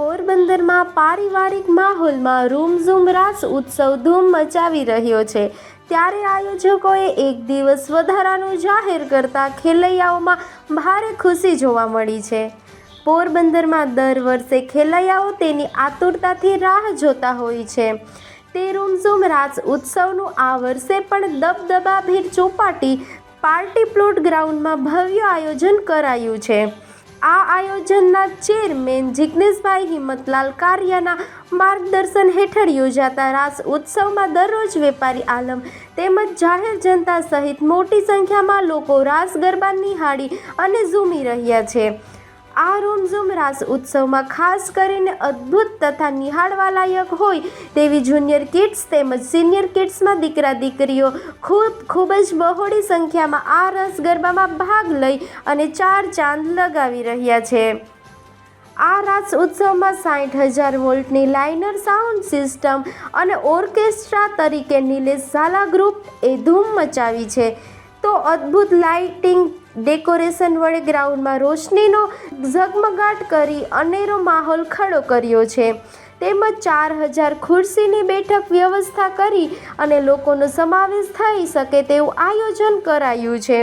પોરબંદરમાં પારિવારિક માહોલમાં રૂમઝૂમ રાસ ઉત્સવ ધૂમ મચાવી રહ્યો છે. ત્યારે આયોજકોએ એક દિવસ વધારાનું જાહેર કરતા ખેલૈયાઓમાં ભારે ખુશી જોવા મળી છે. પોરબંદરમાં દર વર્ષે ખેલૈયાઓ તેની આતુરતાથી રાહ જોતા હોય છે. તે રૂમઝૂમ રાસ ઉત્સવનું આ વર્ષે પણ દબદબાભીર ચોપાટી પાર્ટી પ્લોટ ગ્રાઉન્ડમાં ભવ્ય આયોજન કરાયું છે. આ આયોજનના ચેરમેન જિગ્નેશભાઈ હિંમતલાલ કારિયાના માર્ગદર્શન હેઠળ યોજાતા રાસ ઉત્સવમાં દરરોજ વેપારી આલમ તેમજ જાહેર જનતા સહિત મોટી સંખ્યામાં લોકો રાસ ગરબા નિહાળી અને ઝૂમી રહ્યા છે. આ રૂમઝૂમ રાસ ઉત્સવમાં ખાસ કરીને અદ્ભુત તથા નિહાળવાલાયક હોય તેવી જુનિયર કિડ્સ તેમજ સિનિયર કિડ્સમાં દીકરા દીકરીઓ ખૂબ ખૂબ જ બહોળી સંખ્યામાં આ રસ ગરબામાં ભાગ લઈ અને ચાર ચાંદ લગાવી રહ્યા છે. આ રાસ ઉત્સવમાં સાઠ હજાર વોલ્ટની લાઇનર સાઉન્ડ સિસ્ટમ અને ઓર્કેસ્ટ્રા તરીકે નિલેશ ઝાલા ગ્રુપ એ ધૂમ મચાવી છે. તો અદ્ભુત લાઇટિંગ ડેકોરેશન વડે ગ્રાઉન્ડમાં રોશનીનો ઝગમગાટ કરી અનેરો માહોલ ખડો કર્યો છે. તેમજ ચાર હજાર ખુરશીની બેઠક વ્યવસ્થા કરી અને લોકોનો સમાવેશ થઈ શકે તેવું આયોજન કરાયું છે.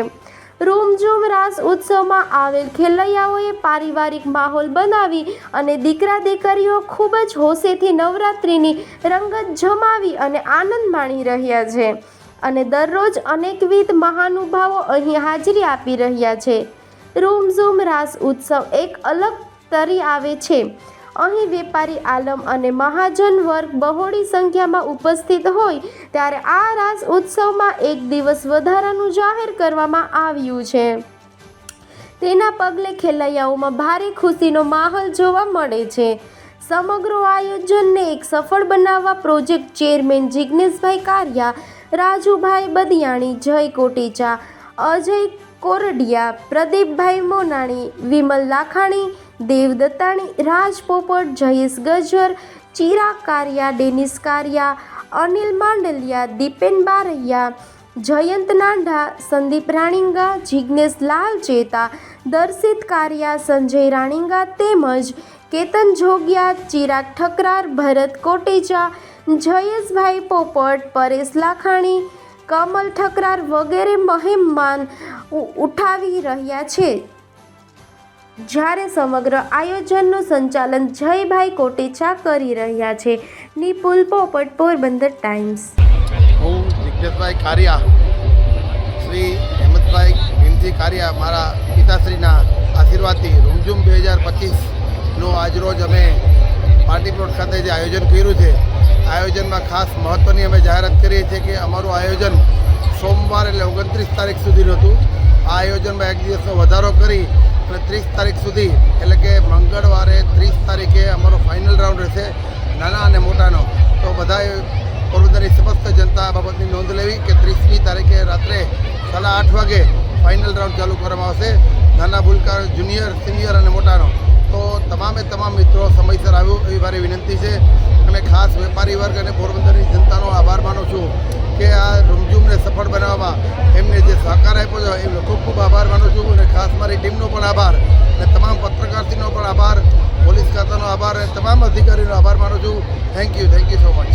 રૂમઝૂમ રાસ ઉત્સવમાં આવેલ ખેલૈયાઓએ પારિવારિક માહોલ બનાવી અને દીકરા દીકરીઓ ખૂબ જ હોશેથી નવરાત્રિની રંગત જમાવી અને આનંદ માણી રહ્યા છે. અને દરરોજ અનેકવિધ મહાનુભાવો અહીં હાજરી આપી રહ્યા છે. રૂમઝૂમ રાસ ઉત્સવ એક અલગ તરી આવે છે. અહીં વેપારી આલમ અને મહાજન વર્ગ બહોળી સંખ્યામાં ઉપસ્થિત હોય ત્યારે આ રાસ ઉત્સવમાં એક દિવસ વધારાનું જાહેર કરવામાં આવ્યું છે. તેના પગલે ખેલૈયાઓમાં ભારે ખુશીનો માહોલ જોવા મળે છે. સમગ્ર આયોજનને એક સફળ બનાવવા પ્રોજેક્ટ ચેરમેન જિગ્નેશભાઈ કારિયા રાજુભાઈ બદિયાણી, જય કોટેચા, અજય કોરડિયા, પ્રદીપભાઈ મોનાણી, વિમલ લાખાણી દેવ દત્તાણી રાજ પોપટ, જયેશ ગજર ચિરાગ કારિયા, ડેનિસ કારિયા, અનિલ માંડલિયા, દીપેન બારૈયા, જયંત નાંઢા, સંદીપ રાણીંગા જિજ્ઞેશ લાલ ચેતા, દર્શિત કારિયા, સંજય રાણીંગા તેમજ કેતન જોગિયા, ચિરાગ ઠકરાર, ભરત કોટેચા જયેશભાઈ પોપટ, પરેશ લાખાણી, કમલ ઠકરાર વગેરે મહેમાન ઉઠાવી રહ્યા છે. જ્યારે સમગ્ર આયોજનનું સંચાલન જયભાઈ કોટેચા કરી રહ્યા છે. નિપુલ પોપટ, પોરબંદર ટાઈમ્સ. હું જિજ્ઞેશભાઈ કારિયા શ્રી હેમંતભાઈ ભીમજી કારિયા મારા પિતાશ્રીના આશીર્વાદથી રૂમઝૂમ બે હજાર પચીસનો આજરોજ અમે પાર્ટી પ્લોટ ખાતે જે આયોજન કર્યું છે આયોજનમાં ખાસ મહત્ત્વની અમે જાહેરાત કરીએ છીએ કે અમારું આયોજન સોમવાર એટલે ઓગણત્રીસ તારીખ સુધીનું હતું. આ આયોજનમાં એક દિવસનો વધારો કરી અને ત્રીસ તારીખ સુધી એટલે કે મંગળવારે ત્રીસ તારીખે અમારો ફાઇનલ રાઉન્ડ રહેશે, નાના અને મોટાનો. તો બધાએ પોરબંદરની સમસ્ત જનતા બાબતની નોંધ લેવી કે ત્રીસમી તારીખે રાત્રે સાડા આઠ વાગે ફાઇનલ રાઉન્ડ ચાલુ કરવામાં આવશે. નાના ભૂલકાર જુનિયર સિનિયર અને મોટાનો. તો તમામે તમામ મિત્રો સમયસર આવ્યું એવી મારી વિનંતી છે. અને ખાસ વેપારી વર્ગ અને પોરબંદરની જનતાનો આભાર માનું છું કે આ રૂમઝૂમને સફળ બનાવવામાં એમને જે સહકાર આપ્યો છે એમનો ખૂબ ખૂબ આભાર માનું છું અને ખાસ મારી ટીમનો પણ આભાર અને તમામ પત્રકારશ્રીનો પણ આભાર, પોલીસ ખાતાનો આભાર અને તમામ અધિકારીનો આભાર માનું છું. Thank you thank you so much